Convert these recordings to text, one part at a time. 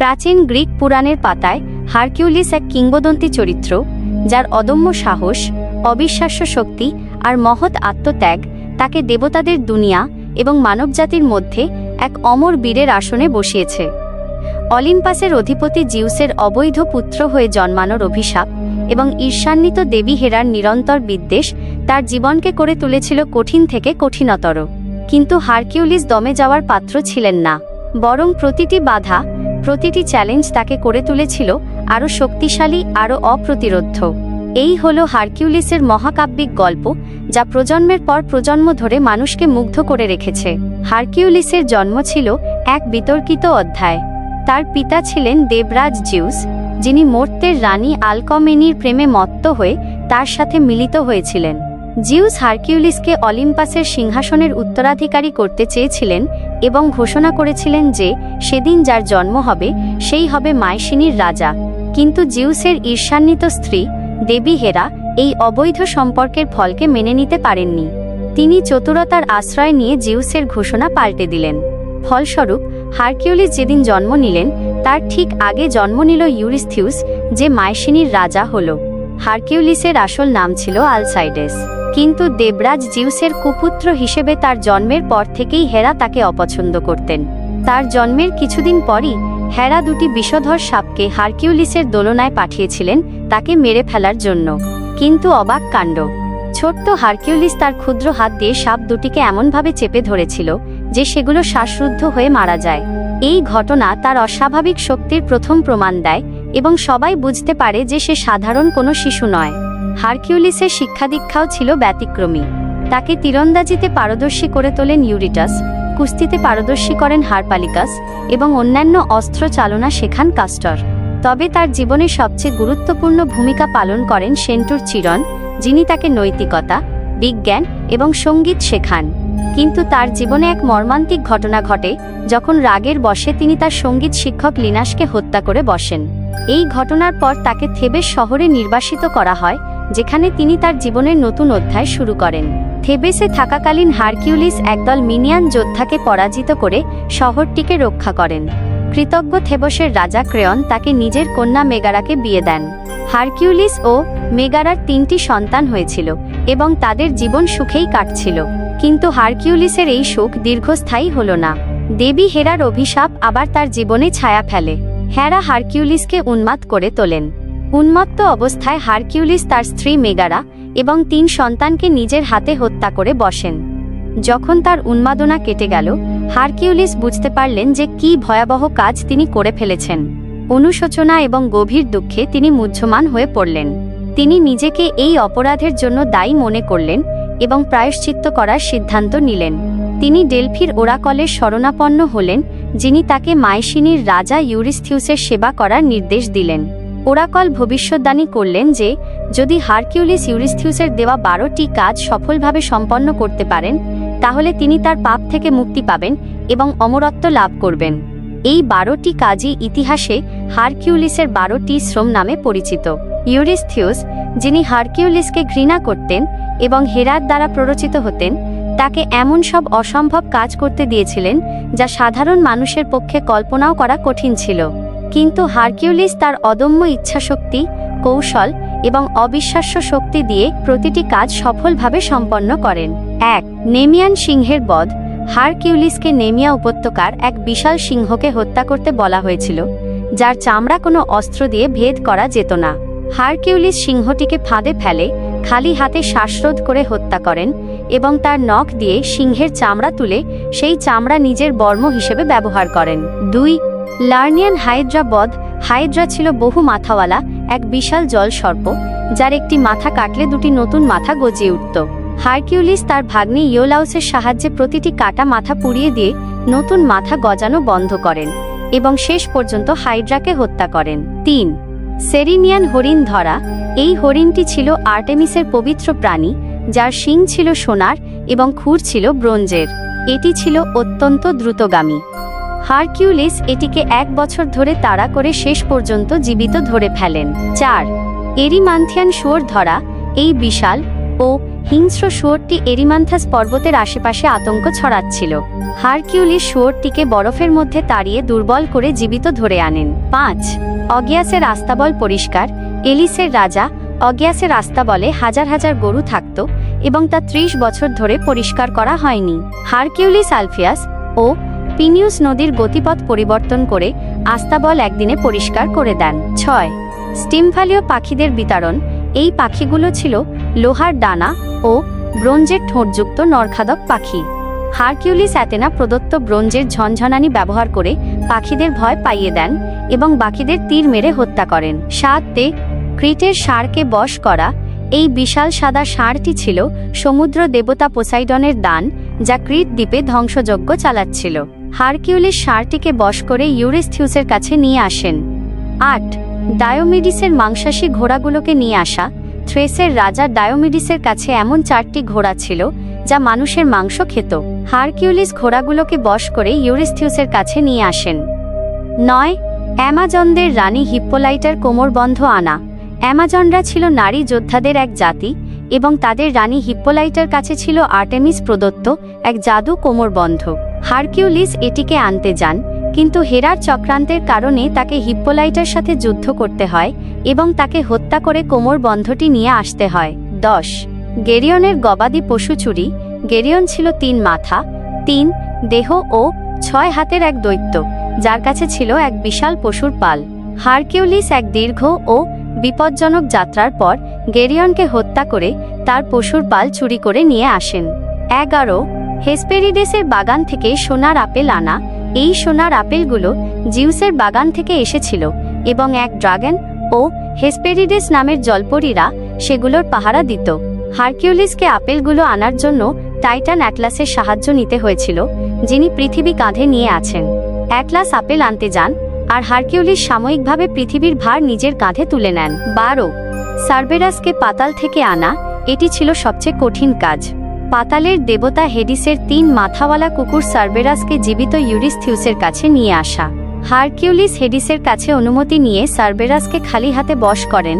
প্রাচীন গ্রিক পুরাণের পাতায় হারকিউলিস এক কিংবদন্তি চরিত্র, যার অদম্য সাহস, অবিশ্বাস্য শক্তি আর মহৎ আত্মত্যাগ তাকে দেবতাদের দুনিয়া এবং মানবজাতির মধ্যে এক অমর বীরের আসনে বসিয়েছে। অলিম্পাসের অধিপতি জিউসের অবৈধ পুত্র হয়ে জন্মানোর অভিশাপ এবং ঈর্ষান্বিত দেবী হেরার নিরন্তর বিদ্বেষ তার জীবনকে করে তুলেছিল কঠিন থেকে কঠিনতর। কিন্তু হারকিউলিস দমে যাওয়ার পাত্র ছিলেন না। বরং প্রতিটি বাধা প্রতিটি চ্যালেঞ্জ তাকে করে তুলেছিল, আরও শক্তিশালী, আরও অপ্রতিরোধ্য। এই হল হারকিউলিসের মহাকাব্যিক গল্প, যা প্রজন্মের পর প্রজন্ম ধরে মানুষকে মুগ্ধ করে রেখেছে। হারকিউলিসের জন্ম ছিল এক বিতর্কিত অধ্যায়। তার পিতা ছিলেন দেবরাজ জিউস, যিনি মর্তের রানী আলকমেনির প্রেমে মত্ত হয়ে তার সাথে মিলিত হয়েছিলেন। জিউস হারকিউলিসকে অলিম্পাসের সিংহাসনের উত্তরাধিকারী করতে চেয়েছিলেন এবং ঘোষণা করেছিলেন যে সেদিন যার জন্ম হবে, সেই হবে মাইসিনীর রাজা। কিন্তু জিউসের ঈর্ষান্বিত স্ত্রী দেবী হেরা এই অবৈধ সম্পর্কের ফলকে মেনে নিতে পারেননি। তিনি চতুরতার আশ্রয় নিয়ে জিউসের ঘোষণা পাল্টে দিলেন। ফলস্বরূপ, হারকিউলিস যেদিন জন্ম নিলেন, তার ঠিক আগে জন্ম নিল ইউরিস্থিউস, যে মাইসিনীর রাজা হল। হারকিউলিসের আসল নাম ছিল আলসাইডেস। কিন্তু দেবরাজ জিউসের কুপুত্র হিসেবে তার জন্মের পর থেকেই হেরা তাকে অপছন্দ করতেন। তার জন্মের কিছুদিন পরই হেরা দুটি বিষধর সাপকে হারকিউলিসের দোলনায় পাঠিয়েছিলেন তাকে মেরে ফেলার জন্য। কিন্তু অবাক কাণ্ড। ছোট্ট হারকিউলিস তার ক্ষুদ্র হাত দিয়ে সাপ দুটিকে এমনভাবে চেপে ধরেছিল যে সেগুলো শ্বাসরুদ্ধ হয়ে মারা যায়। এই ঘটনা তার অস্বাভাবিক শক্তির প্রথম প্রমাণ দেয় এবং সবাই বুঝতে পারে যে সে সাধারণ কোনো শিশু নয়। হারকিউলিসের শিক্ষাদীক্ষাও ছিল ব্যতিক্রমী। তাকে তীরন্দাজিতে পারদর্শী করে তোলেন ইউরিটাস, কুস্তিতে পারদর্শী করেন হারপালিকাস এবং অন্যান্য অস্ত্র চালনা শেখান কাস্টর। তবে তার জীবনে সবচেয়ে গুরুত্বপূর্ণ ভূমিকা পালন করেন সেন্টুর চিরন, যিনি তাকে নৈতিকতা, বিজ্ঞান এবং সংগীত শেখান। কিন্তু তার জীবনে এক মর্মান্তিক ঘটনা ঘটে যখন রাগের বশে তিনি তার সংগীত শিক্ষক লিনাসকে হত্যা করে বসেন। এই ঘটনার পর তাকে থেবেস শহরে নির্বাসিত করা হয় যেখানে তিনি তার জীবনের নতুন অধ্যায় শুরু করেন। থেবেসে থাকাকালীন হারকিউলিস একদল মিনিয়ান যোদ্ধাকে পরাজিত করে শহরটিকে রক্ষা করেন। কৃতজ্ঞ থেবসের রাজা ক্রেয়ন তাকে নিজের কন্যা মেগারাকে বিয়ে দেন। হারকিউলিস ও মেগারার তিনটি সন্তান হয়েছিল এবং তাদের জীবন সুখেই কাটছিল। কিন্তু হারকিউলিসের এই সুখ দীর্ঘস্থায়ী হল না। দেবী হেরার অভিশাপ আবার তার জীবনে ছায়া ফেলে। হেরা হারকিউলিসকে উন্মাদ করে তোলেন। উন্মত্ত অবস্থায় হারকিউলিস তার স্ত্রী মেগারা এবং তিন সন্তানকে নিজের হাতে হত্যা করে বসেন। যখন তার উন্মাদনা কেটে গেল, হারকিউলিস বুঝতে পারলেন যে কি ভয়াবহ কাজ তিনি করে ফেলেছেন। অনুশোচনা এবং গভীর দুঃখে তিনি মুহ্যমান হয়ে পড়লেন। তিনি নিজেকে এই অপরাধের জন্য দায়ী মনে করলেন এবং প্রায়শ্চিত্ত করার সিদ্ধান্ত নিলেন। তিনি ডেলফির ওরাকলের শরণাপন্ন হলেন, যিনি তাকে মাইসিনীর রাজা ইউরিস্থিউসের সেবা করার নির্দেশ দিলেন। ওরাকল ভবিষ্যদ্বাণী করলেন যে, যদি হারকিউলিস ইউরিস্থিউসের দেওয়া বারোটি কাজ সফলভাবে সম্পন্ন করতে পারেন, তাহলে তিনি তার পাপ থেকে মুক্তি পাবেন এবং অমরত্ব লাভ করবেন। এই বারোটি কাজই ইতিহাসে হারকিউলিসের বারোটি শ্রম নামে পরিচিত। ইউরিস্থিউস, যিনি হারকিউলিসকে ঘৃণা করতেন এবং হেরার দ্বারা প্ররোচিত হতেন, তাকে এমন সব অসম্ভব কাজ করতে দিয়েছিলেন যা সাধারণ মানুষের পক্ষে কল্পনাও করা কঠিন ছিল। কিন্তু হারকিউলিস তার অদম্য ইচ্ছাশক্তি, কৌশল এবং অবিশ্বাস্য শক্তি দিয়ে প্রতিটি কাজ সফলভাবে সম্পন্ন করেন। এক, নেমিয়ান সিংহের বধ। হারকিউলিসকে নেমিয়া উপত্যকার এক বিশাল সিংহকে হত্যা করতে বলা হয়েছিল, যার চামড়া কোনো অস্ত্র দিয়ে ভেদ করা যেত না। হারকিউলিস সিংহটিকে ফাঁদে ফেলে, খালি হাতে শ্বাসরোধ করে হত্যা করেন এবং তার নখ দিয়ে সিংহের চামড়া তুলে সেই চামড়া নিজের বর্ম হিসেবে ব্যবহার করেন। দুই লার্নিয়ান হাইড্রা বধ, হাইড্রা ছিল বহু মাথাওয়ালা, এক বিশাল জল সর্প, যার একটি মাথা কাটলে দুটি নতুন মাথা গজিয়ে উঠত। হারকিউলিস তার ভাগ্নি ইয়োলাউসের সাহায্যে প্রতিটি কাটা মাথা পুড়িয়ে দিয়ে নতুন মাথা গজানো বন্ধ করেন এবং শেষ পর্যন্ত হাইড্রাকে হত্যা করেন। তিন, সেরিনিয়ান হরিণ ধরা, এই হরিণটি ছিল আর্টেমিসের পবিত্র প্রাণী, যার শিং ছিল সোনার এবং খুর ছিল ব্রোঞ্জের। এটি ছিল অত্যন্ত দ্রুতগামী। হারকিউলিস এটিকে এক বছর ধরে তাড়া করে শেষ পর্যন্ত জীবিত ধরে ফেলেন। চার, এরিমান্থিয়ান শুয়োর ধরা, এই বিশাল ও হিংস্র শুয়োরটি এরিমান্থাস পর্বতের আশেপাশে আতঙ্ক ছড়াচ্ছিল। হারকিউলিস শুয়োরটিকে বরফের মধ্যে তাড়িয়ে দুর্বল করে জীবিত ধরে আনেন। পাঁচ, অগিয়াসের আস্তাবল পরিষ্কার, এলিসের রাজা অগিয়াসের আস্তাবলে হাজার হাজার গরু থাকত এবং তা ত্রিশ বছর ধরে পরিষ্কার করা হয়নি। হারকিউলিস আলফিয়াস ও পিনিউস নদীর গতিপথ পরিবর্তন করে আস্তাবল একদিনে পরিষ্কার করে দেন। ছয় স্টিমফালীয় পাখিদের বিতরণ। এই পাখিগুলো ছিল লোহার ডানা ও ব্রোঞ্জের ঠোঁটযুক্ত নরখাদক পাখি। হারকিউলিস অ্যাতেনা প্রদত্ত ব্রোঞ্জের ঝনঝনানি ব্যবহার করে পাখিদের ভয় পাইয়ে দেন এবং বাকিদের তীর মেরে হত্যা করেন। সাততে ক্রিটের ষাঁড়কে বশ করা। এই বিশাল সাদা ষাঁড়টি ছিল সমুদ্র দেবতা পোসাইডনের দান, যা ক্রিট দ্বীপে ধ্বংসযজ্ঞ চালাচ্ছিল। হারকিউলিস ষাঁড়টিকে বশ করে ইউরিস্থিউসের কাছে নিয়ে আসেন। আট, ডায়োমিডিসের মাংসাশী ঘোড়াগুলোকে নিয়ে আসা। থ্রেসের রাজা ডায়োমিডিসের কাছে এমন চারটি ঘোড়া ছিল, যা মানুষের মাংস খেত। হারকিউলিস ঘোড়াগুলোকে বশ করে ইউরিস্থিউসের কাছে নিয়ে আসেন। নয়, অ্যামাজনদের রানী হিপ্পোলাইটার কোমরবন্ধ আনা। অ্যামাজনরা ছিল নারী যোদ্ধাদের এক জাতি এবং তাদের রানী হিপ্পোলাইটার কাছে ছিল আর্টেমিস প্রদত্ত এক জাদু কোমরবন্ধ হারকিউলিস এটিকে আনতে যান, কিন্তু হেরার চক্রান্তের কারণে তাকে হিপ্পোলাইটার সাথে যুদ্ধ করতে হয় এবং তাকে হত্যা করে কোমর বন্ধটি নিয়ে আসতে হয়। দশ, গেরিয়নের গবাদি পশু চুরি, গেরিয়ন ছিল তিন মাথা, তিন, দেহ ও ছয় হাতের এক দৈত্য, যার কাছে ছিল এক বিশাল পশুর পাল। হারকিউলিস এক দীর্ঘ ও বিপজ্জনক যাত্রার পর গেরিয়নকে হত্যা করে তার পশুর পাল চুরি করে নিয়ে আসেন। এগারো হেসপেরিডেসের বাগান থেকে সোনার আপেল আনা, এই সোনার আপেলগুলো জিউসের বাগান থেকে এসেছিল এবং এক ড্রাগন ও হেসপেরিডেস নামের জলপরীরা সেগুলোর পাহারা দিত। হারকিউলিসকে আপেলগুলো আনার জন্য টাইটান অ্যাটলাসের সাহায্য নিতে হয়েছিল, যিনি পৃথিবী কাঁধে নিয়ে আছেন। অ্যাটলাস আপেল আনতে যান আর হারকিউলিস সাময়িকভাবে পৃথিবীর ভার নিজের কাঁধে তুলে নেন। বারো, সার্বেরাসকে পাতাল থেকে আনা, এটি ছিল সবচেয়ে কঠিন কাজ। পাতালের দেবতা হেডিসের তিন মাথাওয়ালা কুকুর সার্বেরাসকে জীবিত ইউরিস্থিউসের কাছে নিয়ে আসা। হারকিউলিস হেডিসের কাছে অনুমতি নিয়ে সার্বেরাসকে খালি হাতে বশ করেন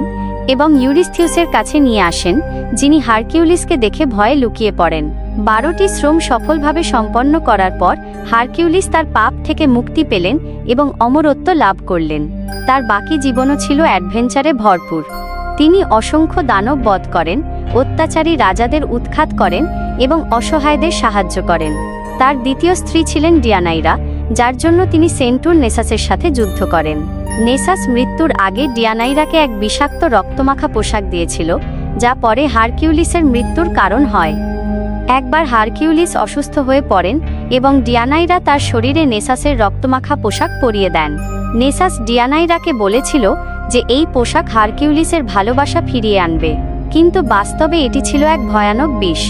এবং ইউরিস্থিউসের কাছে নিয়ে আসেন, যিনি হারকিউলিসকে দেখে ভয়ে লুকিয়ে পড়েন। বারোটি শ্রম সফলভাবে সম্পন্ন করার পর, হারকিউলিস তার পাপ থেকে মুক্তি পেলেন এবং অমরত্ব লাভ করলেন। তার বাকি জীবনও ছিল অ্যাডভেঞ্চারে ভরপুর। তিনি অসংখ্য দানব বধ করেন অত্যাচারী রাজাদের উৎখাত করেন এবং অসহায়দের সাহায্য করেন। তার দ্বিতীয় স্ত্রী ছিলেন ডিয়ানাইরা, যার জন্য তিনি সেন্টুর নেসাসের সাথে যুদ্ধ করেন। নেসাস মৃত্যুর আগে ডিয়ানাইরাকে এক বিষাক্ত রক্তমাখা পোশাক দিয়েছিল, যা পরে হারকিউলিসের মৃত্যুর কারণ হয়। একবার হারকিউলিস অসুস্থ হয়ে পড়েন এবং ডিয়ানাইরা তার শরীরে নেসাসের রক্তমাখা পোশাক পরিয়ে দেন। নেসাস ডিয়ানাইরাকে বলেছিল যে এই পোশাক হারকিউলিসের ভালোবাসা ফিরিয়ে আনবে। কিন্তু বাস্তবে এটি ছিল এক ভয়ানক বিষ।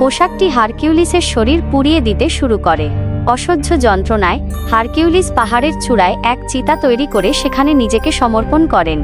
পোশাকটি হারকিউলিসের শরীর পুড়িয়ে দিতে শুরু করে। অসহ্য যন্ত্রণায়, হারকিউলিস পাহাড়ের চূড়ায় এক চিতা তৈরি করে সেখানে নিজেকে সমর্পণ করেন।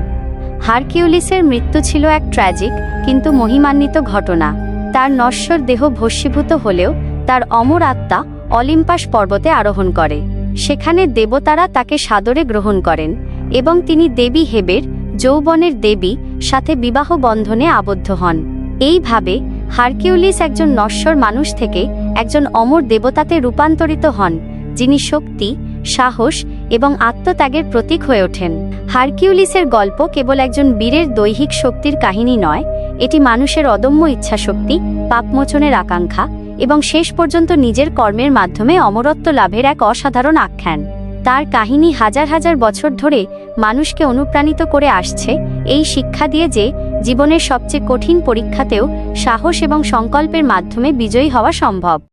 হারকিউলিসের মৃত্যু ছিল এক ট্র্যাজিক, কিন্তু মহিমান্বিত ঘটনা। তার নশ্বর দেহ ভস্মীভূত হলেও, তার অমর আত্মা অলিম্পাস পর্বতে আরোহণ করে। সেখানে দেবতারা তাকে সাদরে গ্রহণ করেন এবং তিনি দেবী হেবের, যৌবনের দেবী সাথে বিবাহ বন্ধনে আবদ্ধ হন। এইভাবে হারকিউলিস একজন নশ্বর মানুষ থেকে একজন অমর দেবতাতে রূপান্তরিত হন, যিনি শক্তি, সাহস এবং আত্মত্যাগের প্রতীক হয়ে ওঠেন। হারকিউলিসের গল্প কেবল একজন বীরের দৈহিক শক্তির কাহিনী নয়, এটি মানুষের অদম্য ইচ্ছাশক্তি, পাপমোচনের আকাঙ্ক্ষা এবং শেষ পর্যন্ত নিজের কর্মের মাধ্যমে অমরত্ব লাভের এক অসাধারণ আখ্যান। তার কাহিনী হাজার হাজার বছর ধরে মানুষকে অনুপ্রাণিত করে আসছে, এই শিক্ষা দিয়ে যে জীবনের সবচেয়ে কঠিন পরীক্ষাতেও সাহস এবং সংকল্পের মাধ্যমে বিজয়ী হওয়া সম্ভব।